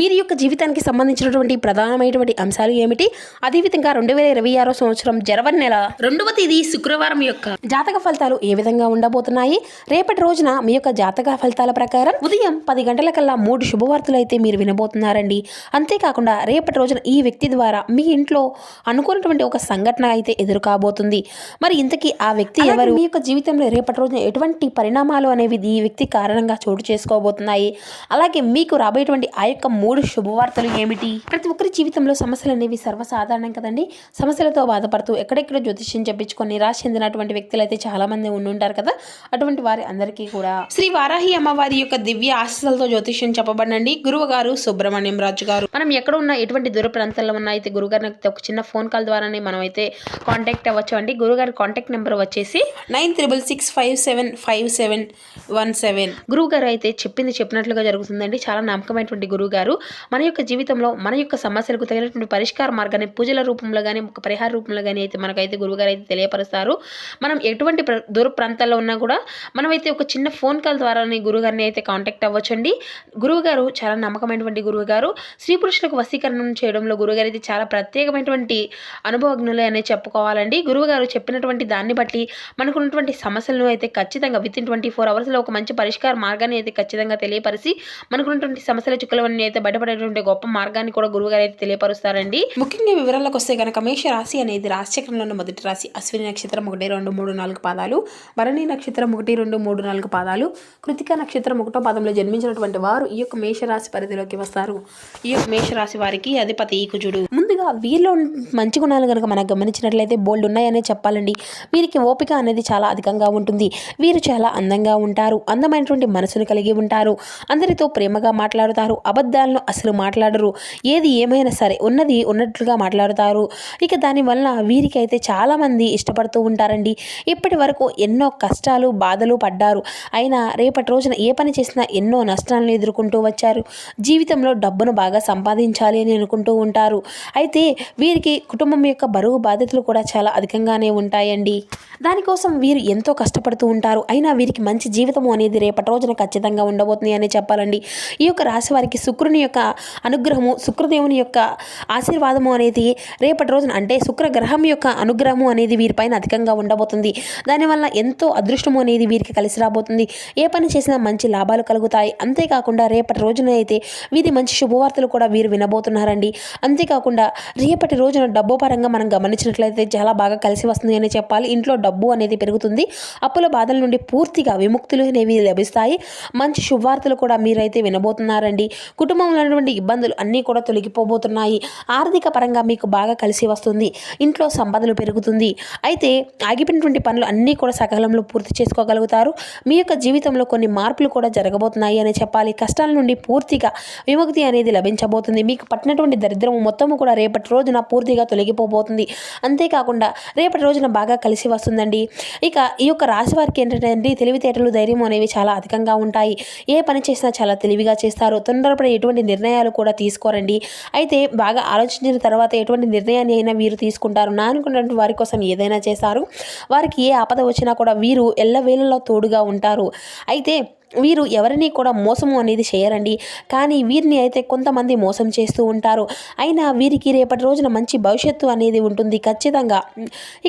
వీరి యొక్క జీవితానికి సంబంధించినటువంటి ప్రధానమైనటువంటి అంశాలు ఏమిటి? అదేవిధంగా రెండు వేల ఇరవై ఆరో సంవత్సరం జనవరి నెల రెండవ తేదీ శుక్రవారం యొక్క జాతక ఫలితాలు ఏ విధంగా ఉండబోతున్నాయి? రేపటి రోజున మీ యొక్క జాతక ఫలితాల ప్రకారం ఉదయం పది గంటలకల్లా మూడు శుభవార్తలు అయితే మీరు వినబోతున్నారండి. అంతేకాకుండా రేపటి రోజున ఈ వ్యక్తి ద్వారా మీ ఇంట్లో అనుకున్నటువంటి ఒక సంఘటన అయితే ఎదురు కాబోతుంది మరి ఇంతకీ ఆ వ్యక్తి ఎవరు? మీ యొక్క జీవితంలో రేపటి రోజున ఎటువంటి పరిణామాలు అనేవి ఈ వ్యక్తి కారణంగా చోటు చేసుకోబోతున్నాయి? అలాగే మీకు రాబోయేటువంటి ఆ యొక్క మూడు శుభవార్తలు ఏమిటి? ప్రతి ఒక్కరి జీవితంలో సమస్యలు అనేవి సర్వసాధారణం కదండి. సమస్యలతో బాధపడుతూ ఎక్కడెక్కడ జ్యోతిష్యం చెప్పించుకొని నిరాశ చెందినటువంటి వ్యక్తులు అయితే చాలా మంది ఉండుంటారు కదా. అటువంటి వారి అందరికీ కూడా శ్రీ వారాహి అమ్మవారి యొక్క దివ్య ఆశీస్సులతో జ్యోతిష్యం చెప్పబడండి గురువు గారు సుబ్రహ్మణ్యం రాజు గారు. మనం ఎక్కడ ఉన్నా ఎటువంటి దూర ప్రాంతాల్లో ఉన్నా అయితే గురుగారిని అయితే ఒక చిన్న ఫోన్ కాల్ ద్వారానే మనం అయితే కాంటాక్ట్ అవ్వచ్చు అండి. గురుగారి కాంటాక్ట్ నెంబర్ వచ్చేసి nine triple six five seven five seven one seven. గురువు గారు అయితే చెప్పింది చెప్పినట్లుగా జరుగుతుందండి. చాలా నమ్మకమైనటువంటి గురువు గారు మన యొక్క జీవితంలో మన యొక్క సమస్యలకు తగినటువంటి పరిష్కార మార్గాన్ని పూజల రూపంలో కానీ ఒక పరిహార రూపంలో కానీ అయితే మనకైతే గురువుగారు అయితే తెలియపరుస్తారు. మనం ఎటువంటి దూర ప్రాంతాల్లో ఉన్నా కూడా మనమైతే ఒక చిన్న ఫోన్ కాల్ ద్వారానే గురువుగారిని అయితే కాంటాక్ట్ అవ్వచ్చండి. గురువుగారు చాలా నమ్మకమైనటువంటి గురువు గారు స్త్రీ పురుషులకు వశీకరణం చేయడంలో గురువుగారు అయితే చాలా ప్రత్యేకమైనటువంటి అనుభవజ్ఞులే అనేది చెప్పుకోవాలండి. గురువుగారు చెప్పినటువంటి దాన్ని బట్టి మనకు ఉన్నటువంటి సమస్యలను అయితే ఖచ్చితంగా విత్ ఇన్ ట్వంటీ ఫోర్ అవర్స్లో ఒక మంచి పరిష్కార మార్గాన్ని అయితే ఖచ్చితంగా తెలియపరిచి మనకున్నటువంటి సమస్యల చుక్కలవన్నీ అయితే బయటపడేటువంటి గొప్ప మార్గాన్ని కూడా గురువుగారు అయితే తెలియపరుస్తారండి. ముఖ్యంగా వివరాలకు వస్తే కనుక మేష రాశి అనేది రాశిచక్రంలో ఉన్న మొదటి రాశి. అశ్విని నక్షత్రం ఒకటి రెండు మూడు నాలుగు పాదాలు. భరణి నక్షత్రం ఒకటి రెండు మూడు నాలుగు పాదాలు. కృతిక నక్షత్రం ఒకటో పాదంలో జన్మించినటువంటి వారు ఈ యొక్క మేషరాశి పరిధిలోకి వస్తారు. ఈ యొక్క మేషరాశి వారికి అధిపతి ఈకుజుడు ముందుగా వీరిలో మంచి గుణాలు కనుక మనం గమనించినట్లయితే బోల్డ్ ఉన్నాయనే చెప్పాలండి. వీరికి ఓపిక అనేది చాలా అధికంగా ఉంటుంది. వీరు చాలా అందంగా ఉంటారు. అందమైనటువంటి మనసును కలిగి ఉంటారు. అందరితో ప్రేమగా మాట్లాడుతారు. అబద్ధాలను అసలు మాట్లాడరు. ఏది ఏమైనా సరే ఉన్నది ఉన్నట్లుగా మాట్లాడుతారు. ఇక దానివల్ల వీరికి అయితే చాలామంది ఇష్టపడుతూ ఉంటారండి. ఇప్పటి వరకు ఎన్నో కష్టాలు బాధలు పడ్డారు. అయినా రేపటి రోజున ఏ పని చేసినా ఎన్నో నష్టాలను ఎదుర్కొంటూ వచ్చారు. జీవితంలో డబ్బును బాగా సంపాదించాలి అని అనుకుంటూ ఉంటారు. అయితే వీరికి కుటుంబం యొక్క బరువు బాధ్యతలు కూడా చాలా అధికంగానే ఉంటాయండి. దానికోసం వీరు ఎంతో కష్టపడుతూ ఉంటారు. అయినా వీరికి మంచి జీవితం అనేది రేపటి రోజున ఖచ్చితంగా ఉండబోతుంది అనే చెప్పాలండి. ఈ యొక్క రాశి వారికి శుక్రుని యొక్క అనుగ్రహము శుక్రదేవుని యొక్క ఆశీర్వాదము అనేది రేపటి రోజున అంటే శుక్ర గ్రహం యొక్క అనుగ్రహము అనేది వీరిపైన అధికంగా ఉండబోతుంది. దానివల్ల ఎంతో అదృష్టము అనేది వీరికి కలిసి రాబోతుంది. ఏ పని చేసినా మంచి లాభాలు కలుగుతాయి. అంతేకాకుండా రేపటి రోజున అయితే వీరి మంచి శుభవార్తలు కూడా వీరు వినబోతున్నారండి. అంతేకాకుండా రేపటి రోజున డబ్బు పరంగా మనం గమనించినట్లయితే చాలా బాగా కలిసి వస్తుంది అని చెప్పాలి. ఇంట్లో డబ్బు అనేది పెరుగుతుంది. అప్పుల బాధల నుండి పూర్తిగా విముక్తులు అనేవి లభిస్తాయి. మంచి శుభవార్తలు కూడా మీరైతే వినబోతున్నారండి. కుటుంబంలో ఉన్నటువంటి ఇబ్బందులు అన్నీ కూడా తొలగిపోబోతున్నాయి. ఆర్థిక పరంగా మీకు బాగా కలిసి వస్తుంది. ఇంట్లో సంపదలు పెరుగుతుంది. అయితే ఆగిపోయినటువంటి పనులు అన్నీ కూడా సకాలంలో పూర్తి చేసుకోగలుగుతారు. మీ యొక్క జీవితంలో కొన్ని మార్పులు కూడా జరగబోతున్నాయి అని చెప్పాలి. కష్టాల నుండి పూర్తిగా విముక్తి అనేది లభించబోతుంది. మీకు పట్టినటువంటి దరిద్రం మొత్తము కూడా రేపటి రోజున పూర్తిగా తొలగిపోబోతుంది. అంతేకాకుండా రేపటి రోజున బాగా కలిసి వస్తుందండి. ఇక ఈ యొక్క రాశి వారికి ఏంటంటే అండి తెలివితేటలు ధైర్యం అనేవి చాలా అధికంగా ఉంటాయి. ఏ పని చేసినా చాలా తెలివిగా చేస్తారు. తొందరపడే ఎటువంటి నిర్ణయాలు కూడా తీసుకోరండి. అయితే బాగా ఆలోచించిన తర్వాత ఎటువంటి నిర్ణయాన్ని అయినా వీరు తీసుకుంటారు. నా అనుకున్నటువంటి వారి కోసం ఏదైనా చేశారు. వారికి ఏ ఆపద వచ్చినా కూడా వీరు ఎల్లవేళలో తోడుగా ఉంటారు. అయితే వీరు ఎవరిని కూడా మోసము అనేది చేయరండి. కానీ వీరిని అయితే కొంతమంది మోసం చేస్తూ ఉంటారు. అయినా వీరికి రేపటి రోజున మంచి భవిష్యత్తు అనేది ఉంటుంది ఖచ్చితంగా.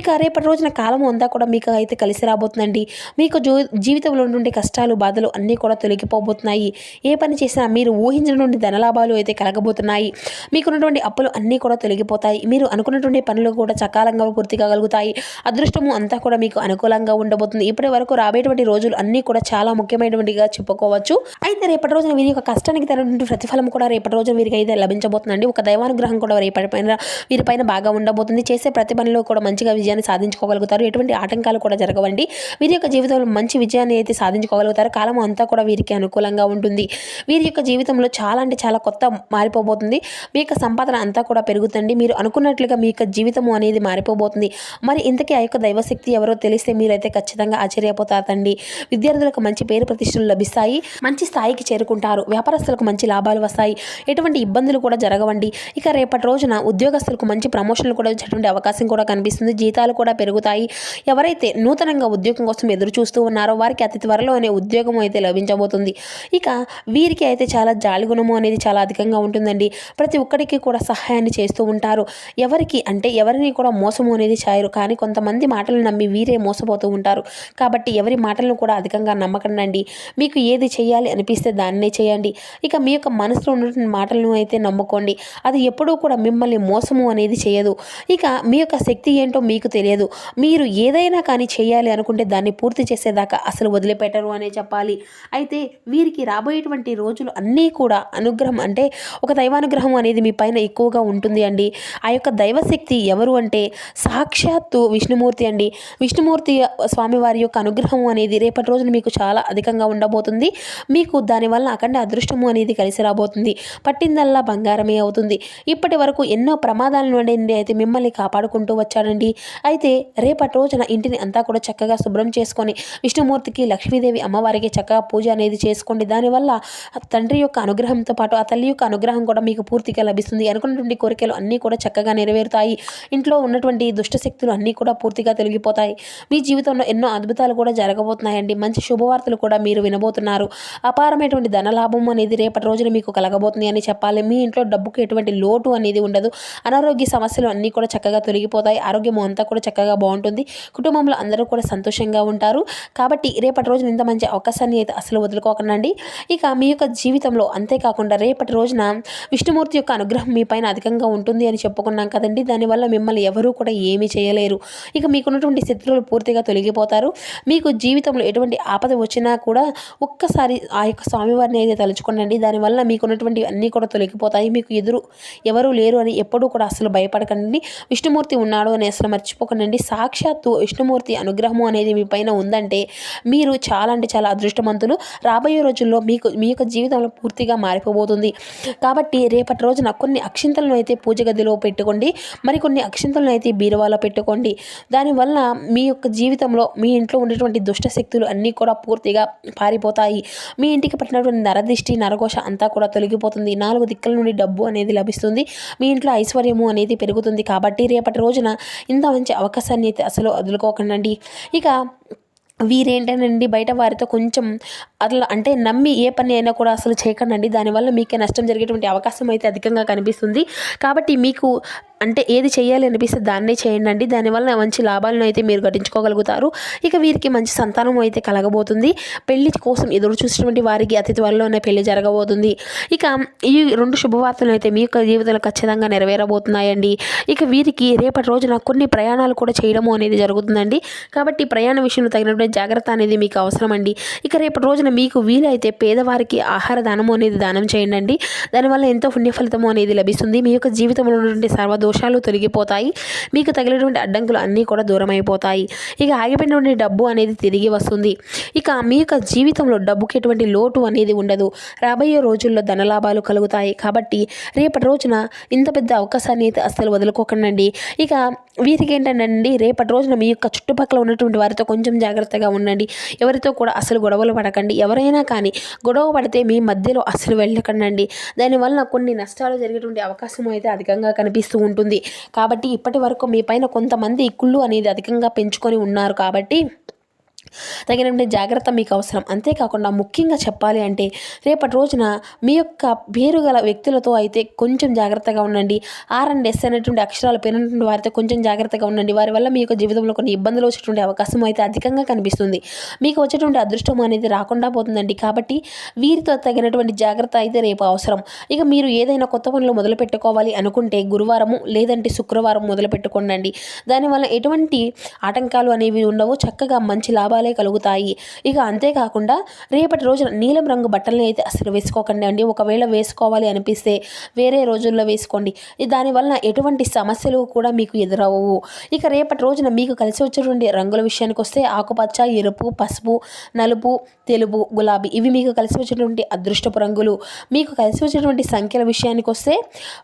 ఇక రేపటి రోజున కాలం అంతా కూడా మీకు అయితే కలిసి రాబోతుందండి. మీకు జీ జీవితంలో ఉండే కష్టాలు బాధలు అన్నీ కూడా తొలగిపోబోతున్నాయి. ఏ పని చేసినా మీరు ఊహించిన నుండి ధనలాభాలు అయితే కలగబోతున్నాయి. మీకున్నటువంటి అప్పులు అన్నీ కూడా తొలగిపోతాయి. మీరు అనుకున్నటువంటి పనులు కూడా సకాలంగా పూర్తి కాగలుగుతాయి అదృష్టము అంతా కూడా మీకు అనుకూలంగా ఉండబోతుంది. ఇప్పటి వరకు రాబోయేటువంటి రోజులు అన్నీ కూడా చాలా ముఖ్యమైనటువంటి హ్యాపీగా చెప్పుకోవచ్చు. అయితే రేపటి రోజున వీరి యొక్క కష్టానికి తగినటువంటి ప్రతిఫలం కూడా రేపటి రోజున వీరికి అయితే లభించబోతుందండి. ఒక దైవానుగ్రహం కూడా రేపటి పైన వీరిపైన బాగా ఉండబోతుంది. చేసే ప్రతి పనిలో కూడా మంచిగా విజయాన్ని సాధించుకోగలుగుతారు. ఎటువంటి ఆటంకాలు కూడా జరగవండి. వీరి యొక్క జీవితంలో మంచి విజయాన్ని అయితే సాధించుకోగలుగుతారు. కాలం అంతా కూడా వీరికి అనుకూలంగా ఉంటుంది. వీరి యొక్క జీవితంలో చాలా అంటే చాలా కొత్త మారిపోబోతుంది. మీ యొక్క సంపాదన అంతా కూడా పెరుగుతుంది. మీరు అనుకున్నట్లుగా మీ యొక్క జీవితము అనేది మారిపోబోతుంది. మరి ఇంతకీ ఆ యొక్క దైవశక్తి ఎవరో తెలిస్తే మీరైతే ఖచ్చితంగా ఆశ్చర్యపోతారండి. విద్యార్థులకు మంచి పేరు ప్రతిష్టలు ప్రయోజనాలు లభిస్తాయి. మంచి స్థాయికి చేరుకుంటారు. వ్యాపారస్తులకు మంచి లాభాలు వస్తాయి. ఎటువంటి ఇబ్బందులు కూడా జరగవండి. ఇక రేపటి రోజున ఉద్యోగస్తులకు మంచి ప్రమోషన్లు కూడా వచ్చేటువంటి అవకాశం కూడా కనిపిస్తుంది. జీతాలు కూడా పెరుగుతాయి. ఎవరైతే నూతనంగా ఉద్యోగం కోసం ఎదురు చూస్తూ ఉన్నారో వారికి అతి త్వరలోనే ఉద్యోగం అయితే లభించబోతుంది. ఇక వీరికి అయితే చాలా జాలి గుణము అనేది చాలా అధికంగా ఉంటుందండి. ప్రతి ఒక్కరికి కూడా సహాయాన్ని చేస్తూ ఉంటారు. ఎవరికి అంటే ఎవరిని కూడా మోసము అనేది చేయరు. కానీ కొంతమంది మాటలు నమ్మి వీరే మోసపోతూ ఉంటారు. కాబట్టి ఎవరి మాటలను కూడా అధికంగా నమ్మకండి మీకు ఏది చేయాలి అనిపిస్తే దాన్నే చేయండి ఇక మీ యొక్క మనసులో ఉన్నటువంటి మాటలను అయితే నమ్ముకోండి. అది ఎప్పుడూ కూడా మిమ్మల్ని మోసము అనేది చేయదు. ఇక మీ యొక్క శక్తి ఏంటో మీకు తెలియదు. మీరు ఏదైనా కానీ చేయాలి అనుకుంటే దాన్ని పూర్తి చేసేదాకా అసలు వదిలిపెట్టరు అనే చెప్పాలి. అయితే వీరికి రాబోయేటువంటి రోజులు అన్నీ కూడా అనుగ్రహం అంటే ఒక దైవానుగ్రహం అనేది మీ పైన ఎక్కువగా ఉంటుంది అండి. ఆ యొక్క దైవశక్తి ఎవరు అంటే సాక్షాత్తు విష్ణుమూర్తి అండి. విష్ణుమూర్తి స్వామివారి యొక్క అనుగ్రహం అనేది రేపటి రోజున మీకు చాలా అధికంగా ఉండబోతుంది. మీకు దానివల్ల అఖండ అదృష్టము అనేది కలిసి రాబోతుంది. పట్టిందల్లా బంగారమే అవుతుంది. ఇప్పటి వరకు ఎన్నో ప్రమాదాల నుండి అయితే మిమ్మల్ని కాపాడుకుంటూ వచ్చాడండి అయితే రేపటి రోజున ఇంటిని అంతా కూడా చక్కగా శుభ్రం చేసుకొని విష్ణుమూర్తికి లక్ష్మీదేవి అమ్మవారికి చక్కగా పూజ అనేది చేసుకోండి. దానివల్ల తండ్రి యొక్క అనుగ్రహంతో పాటు ఆ తల్లి యొక్క అనుగ్రహం కూడా మీకు పూర్తిగా లభిస్తుంది. అనుకున్నటువంటి కోరికలు అన్నీ కూడా చక్కగా నెరవేరుతాయి. ఇంట్లో ఉన్నటువంటి దుష్ట శక్తులు అన్నీ కూడా పూర్తిగా తొలగిపోతాయి. మీ జీవితంలో ఎన్నో అద్భుతాలు కూడా జరగబోతున్నాయండి. మంచి శుభవార్తలు కూడా మీరు వినబోతున్నారు. అపారమైనటువంటి ధనలాభం అనేది రేపటి రోజున మీకు కలగబోతుంది అని చెప్పాలి. మీ ఇంట్లో డబ్బుకు ఎటువంటి లోటు అనేది ఉండదు. అనారోగ్య సమస్యలు అన్నీ కూడా చక్కగా తొలగిపోతాయి. ఆరోగ్యం అంతా కూడా చక్కగా బాగుంటుంది. కుటుంబంలో అందరూ కూడా సంతోషంగా ఉంటారు. కాబట్టి రేపటి రోజున ఇంత మంచి అవకాశాన్ని అయితే అసలు వదులుకోకండి ఇక మీ యొక్క జీవితంలో అంతేకాకుండా రేపటి రోజున విష్ణుమూర్తి యొక్క అనుగ్రహం మీ పైన అధికంగా ఉంటుంది అని చెప్పుకున్నాం కదండి. దానివల్ల మిమ్మల్ని ఎవరూ కూడా ఏమీ చేయలేరు. ఇక మీకున్నటువంటి శత్రువులు పూర్తిగా తొలగిపోతారు. మీకు జీవితంలో ఎటువంటి ఆపద వచ్చినా కూడా ఒక్కసారి ఆ యొక్క స్వామివారిని అయితే తలుచుకోండి దానివల్ల మీకున్నటువంటి అన్నీ కూడా తొలగిపోతాయి. మీకు ఎదురు ఎవరు లేరు అని ఎప్పుడూ కూడా అసలు భయపడకండి. విష్ణుమూర్తి ఉన్నాడు అని అసలు మర్చిపోకండి. సాక్షాత్తు విష్ణుమూర్తి అనుగ్రహము అనేది మీ పైన ఉందంటే మీరు చాలా అంటే చాలా అదృష్టవంతులు. రాబోయే రోజుల్లో మీకు మీ యొక్క జీవితంలో పూర్తిగా మారిపోబోతుంది. కాబట్టి రేపటి రోజున కొన్ని అక్షింతలను అయితే పూజ గదిలో పెట్టుకోండి. మరికొన్ని అక్షింతలను అయితే బీరువాలో పెట్టుకోండి. దానివల్ల మీ యొక్క జీవితంలో మీ ఇంట్లో ఉండేటువంటి దుష్ట శక్తులు అన్నీ కూడా పూర్తిగా పారిపోతాయి. మీ ఇంటికి పట్టినటువంటి నరదిష్టి నరఘోష అంతా కూడా తొలగిపోతుంది. నాలుగు దిక్కుల నుండి డబ్బు అనేది లభిస్తుంది. మీ ఇంట్లో ఐశ్వర్యము అనేది పెరుగుతుంది. కాబట్టి రేపటి రోజున ఇంత మంచి అవకాశాన్ని అయితే అసలు వదులుకోకండి ఇక వీరేంటేనండి బయట వారితో కొంచెం అట్లా అంటే నమ్మి ఏ పని అయినా కూడా అసలు చేయకండి దానివల్ల మీకే నష్టం జరిగేటువంటి అవకాశం అయితే అధికంగా కనిపిస్తుంది. కాబట్టి మీకు అంటే ఏది చేయాలి అనిపిస్తే దాన్నే చేయండి దానివల్ల మంచి లాభాలను అయితే మీరు గడించుకోగలుగుతారు. ఇక వీరికి మంచి సంతానం అయితే కలగబోతుంది. పెళ్ళి కోసం ఎదురు చూసినటువంటి వారికి అతి త్వరలోనే పెళ్ళి జరగబోతుంది. ఇక ఈ రెండు శుభవార్తలు అయితే మీ యొక్క జీవితంలో ఖచ్చితంగా నెరవేరబోతున్నాయండి. ఇక వీరికి రేపటి రోజున కొన్ని ప్రయాణాలు కూడా చేయడము అనేది జరుగుతుందండి. కాబట్టి ప్రయాణ విషయంలో తగినటువంటి జాగ్రత్త అనేది మీకు అవసరం అండి ఇక రేపటి రోజున మీకు వీలైతే పేదవారికి ఆహార దానము అనేది దానం చేయండి దానివల్ల ఎంతో పుణ్య ఫలితము అనేది లభిస్తుంది. మీ యొక్క జీవితంలో ఉన్నటువంటి దోషాలు తొలగిపోతాయి. మీకు తగిలినటువంటి అడ్డంకులు అన్నీ కూడా దూరం అయిపోతాయి ఇక ఆగిపోయినటువంటి డబ్బు అనేది తిరిగి వస్తుంది. ఇక మీ యొక్క జీవితంలో డబ్బుకి ఎటువంటి లోటు అనేది ఉండదు. రాబోయే రోజుల్లో ధనలాభాలు కలుగుతాయి. కాబట్టి రేపటి రోజున ఇంత పెద్ద అవకాశాన్ని అయితే అస్సలు వదులుకోకండి ఇక వీరికి ఏంటంటే రేపటి రోజున మీ యొక్క చుట్టుపక్కల ఉన్నటువంటి వారితో కొంచెం జాగ్రత్తగా ఉండండి. ఎవరితో కూడా అసలు గొడవలు పడకండి. ఎవరైనా కానీ గొడవ పడితే మీ మధ్యలో అసలు వెళ్ళకండి దానివల్ల కొన్ని నష్టాలు జరిగేటువంటి అవకాశం అయితే అధికంగా కనిపిస్తూ ఉంటుంది. కాబట్టి ఇప్పటి వరకు మీ పైన కొంతమంది కుళ్ళు అనేది అధికంగా పెంచుకొని ఉన్నారు కాబట్టి తగినటువంటి జాగ్రత్త మీకు అవసరం. అంతేకాకుండా ముఖ్యంగా చెప్పాలి అంటే రేపటి రోజున మీ యొక్క పేరు గల వ్యక్తులతో అయితే కొంచెం జాగ్రత్తగా ఉండండి. ఆర్ అండ్ ఎస్ అనేటువంటి అక్షరాలు పేరున్నటువంటి వారితో కొంచెం జాగ్రత్తగా ఉండండి. వారి వల్ల మీ యొక్క జీవితంలో కొన్ని ఇబ్బందులు వచ్చేటువంటి అవకాశం అయితే అధికంగా కనిపిస్తుంది. మీకు వచ్చేటువంటి అదృష్టం అనేది రాకుండా పోతుందండి. కాబట్టి వీరితో తగినటువంటి జాగ్రత్త అయితే రేపు అవసరం. ఇక మీరు ఏదైనా కొత్త పనులు మొదలు పెట్టుకోవాలి అనుకుంటే గురువారము లేదంటే శుక్రవారం మొదలు పెట్టుకోండి దానివల్ల ఎటువంటి ఆటంకాలు అనేవి ఉండవు. చక్కగా మంచి లాభాలు కలుగుతాయి. ఇక అంతేకాకుండా రేపటి రోజున నీలం రంగు బట్టలని అయితే అసలు వేసుకోకండి అండి. ఒకవేళ వేసుకోవాలి అనిపిస్తే వేరే రోజుల్లో వేసుకోండి. దానివల్ల ఎటువంటి సమస్యలు కూడా మీకు ఎదురవ్వవు. ఇక రేపటి రోజున మీకు కలిసి వచ్చేటువంటి రంగుల విషయానికి వస్తే ఆకుపచ్చ ఎరుపు పసుపు నలుపు తెలుపు గులాబీ ఇవి మీకు కలిసి వచ్చేటువంటి అదృష్టపు రంగులు. మీకు కలిసి వచ్చేటువంటి సంఖ్యల విషయానికి వస్తే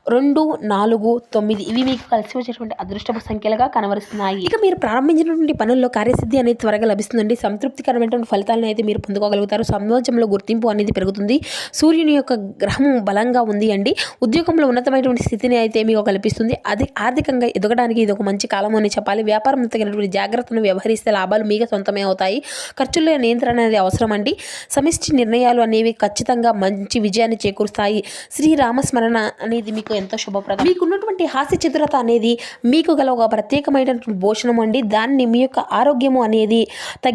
రెండు నాలుగు తొమ్మిది ఇవి మీకు కలిసి వచ్చేటువంటి అదృష్టపు సంఖ్యలుగా కనబరుస్తున్నాయి. ఇక మీరు ప్రారంభించినటువంటి పనుల్లో కార్యసిద్ధి అనేది త్వరగా లభిస్తుంది నుండి సంతృప్తికరమైనటువంటి ఫలితాలను అయితే మీరు పొందుకోగలుగుతారు. సమాజంలో గుర్తింపు అనేది పెరుగుతుంది. సూర్యుని యొక్క గ్రహం బలంగా ఉంది అండి. ఉద్యోగంలో ఉన్నతమైనటువంటి స్థితిని అయితే మీకు కల్పిస్తుంది. అది ఆర్థికంగా ఎదగడానికి ఇది ఒక మంచి కాలం అని చెప్పాలి. వ్యాపారం తగినటువంటి జాగ్రత్తను వ్యవహరిస్తే లాభాలు మీకు సొంతమే అవుతాయి. ఖర్చుల్లో నియంత్రణ అనేది అవసరం అండి. సమిష్టి నిర్ణయాలు అనేవి ఖచ్చితంగా మంచి విజయాన్ని చేకూరుస్తాయి. శ్రీరామస్మరణ అనేది మీకు ఎంతో శుభప్రదం. మీకున్నటువంటి హాస్య చతురత అనేది మీకు గల ఒక ప్రత్యేకమైనటువంటి భోషణం అండి. దాన్ని మీ యొక్క ఆరోగ్యము అనేది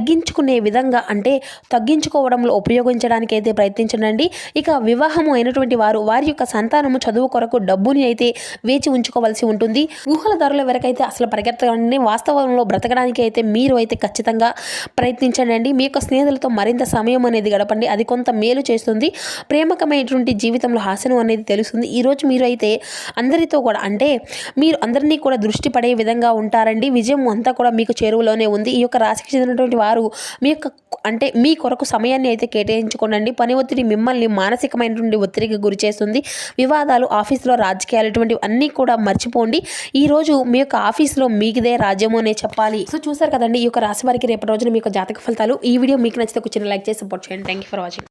తగ్గించుకునే విధంగా అంటే తగ్గించుకోవడంలో ఉపయోగించడానికి అయితే ప్రయత్నించండి ఇక వివాహము అయినటువంటి వారు వారి యొక్క సంతానము చదువు కొరకు డబ్బుని అయితే వేచి ఉంచుకోవాల్సి ఉంటుంది. ఊహల ధరల వరకైతే అసలు పరిగెత్తకండి. వాస్తవంలో బ్రతకడానికి అయితే మీరు అయితే ఖచ్చితంగా ప్రయత్నించండి మీ యొక్క స్నేహితులతో మరింత సమయం అనేది గడపండి. అది కొంత మేలు చేస్తుంది. ప్రేమకమైనటువంటి జీవితంలో హాస్యం అనేది తెలుస్తుంది. ఈరోజు మీరు అయితే అందరితో కూడా అంటే మీరు అందరినీ కూడా దృష్టి పడే విధంగా ఉంటారండి. విజయం అంతా కూడా మీకు చేరువలోనే ఉంది. ఈ యొక్క రాశికి చెందినటువంటి వారు మీ యొక్క అంటే మీ కొరకు సమయాన్ని అయితే కేటాయించుకోండి పని ఒత్తిడి మిమ్మల్ని మానసికమైనటువంటి ఒత్తిడికి గురి చేస్తుంది. వివాదాలు ఆఫీస్లో రాజకీయాలు ఇటువంటివి అన్నీ కూడా మర్చిపోండి. ఈ రోజు మీ యొక్క ఆఫీస్లో మీకుదే రాజ్యము అనే చెప్పాలి. సో చూసారు కదండి ఈ యొక్క రాశి వారికి రేపటి రోజున మీ యొక్క జాతక ఫలితాలు. ఈ వీడియో మీకు నచ్చితే కూర్చొని లైక్ చేసి సపోర్ట్ చేయండి. Thank you for watching